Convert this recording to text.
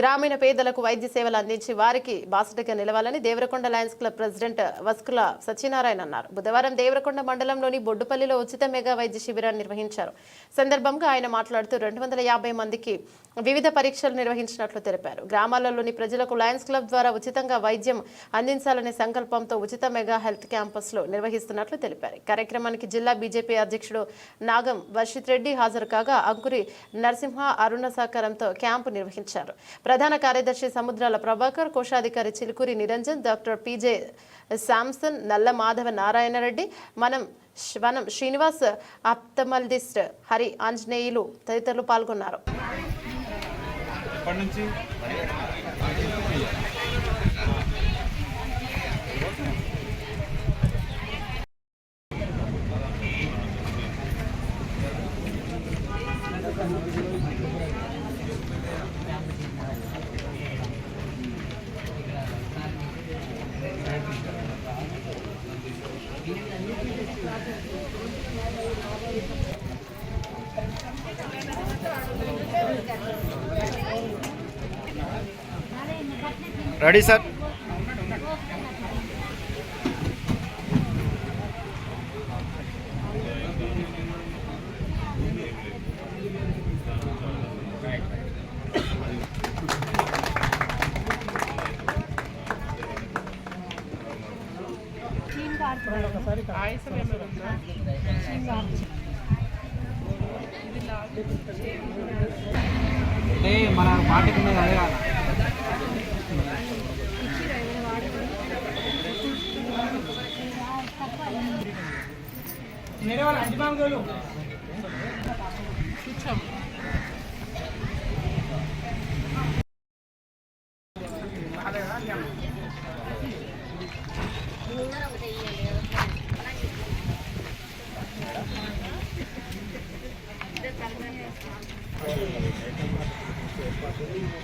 గ్రామీణ పేదలకు వైద్య సేవలు అందించి వారికి బాసటగా నిలవాలని Devarakonda Lions Club president Vaskula Satyanarayana అన్నారు. బుధవారం దేవరకొండ మండలంలోని బొడ్డుపల్లిలో ఉచిత మెగా వైద్య శిబిరాన్ని నిర్వహించారు. సందర్భంగా ఆయన మాట్లాడుతూ రెండు వందల యాభై మందికి వివిధ పరీక్షలు నిర్వహించినట్లు తెలిపారు. గ్రామాలలోని ప్రజలకు లయన్స్ క్లబ్ ద్వారా ఉచితంగా వైద్యం అందించాలనే సంకల్పంతో ఉచిత మెగా హెల్త్ క్యాంపస్లో నిర్వహిస్తున్నట్లు తెలిపారు. కార్యక్రమానికి జిల్లా బీజేపీ అధ్యక్షుడు నాగం వర్షిత్ రెడ్డి హాజరు కాగా అంకురి నరసింహ అరుణ సహకారంతో క్యాంపు నిర్వహించారు. ప్రధాన కార్యదర్శి సముద్రాల ప్రభాకర్ కోశాధికారి Chilukuri Niranjan doctor PJ Samson Nalla Madhava Narayanareddy మనం వనం శ్రీనివాస్ అప్తమల్దిస్ట్ హరి ఆంజనేయులు తదితరులు పాల్గొన్నారు Thank you. రెడీ సార్ అంటే మన పార్టీకి ఉన్నది అదే కదా मेरे वाला अंजमान गोलू కూర్చోము Amen.